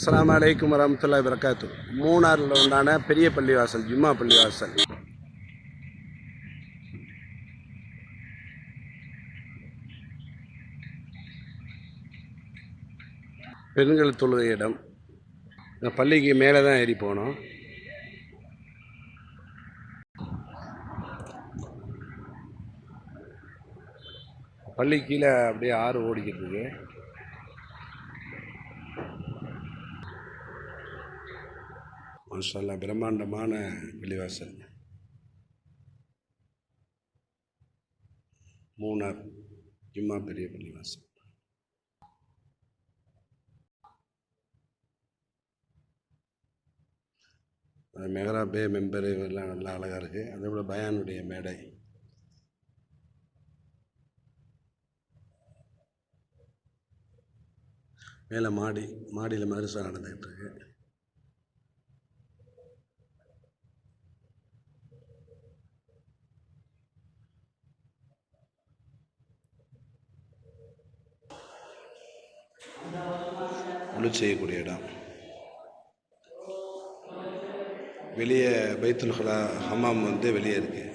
அஸ்லாம் அலைக்கும் வரமத்துல்லா வரகாத்து மூணாறில் உண்டான பெரிய பள்ளிவாசல் ஜும்மா பள்ளிவாசல். பெண்கள் தொழுகை இடம் இந்த பள்ளிக்கு மேலே தான் ஏறி போனோம் பள்ளி கீழே அப்படியே ஆறு ஓடிக்கிட்டு இருக்கு. மாஷல்லா பிரம்மாண்டமான பள்ளிவாசல் மூணார் ஜிம்மா பெரிய பள்ளிவாசல் மெஹரா பே மெம்பர் இதெல்லாம் நல்லா அழகாக இருக்குது அதே போல் பயானுடைய மேடை. மேலே மாடி மாடியில் மதரசா நடந்துகிட்டு இருக்கு. ஒளி செய்யக்கூடிய இடம். வெளியே பைத்துல் ஹலா ஹமாம் வந்து வெளியே இருக்குது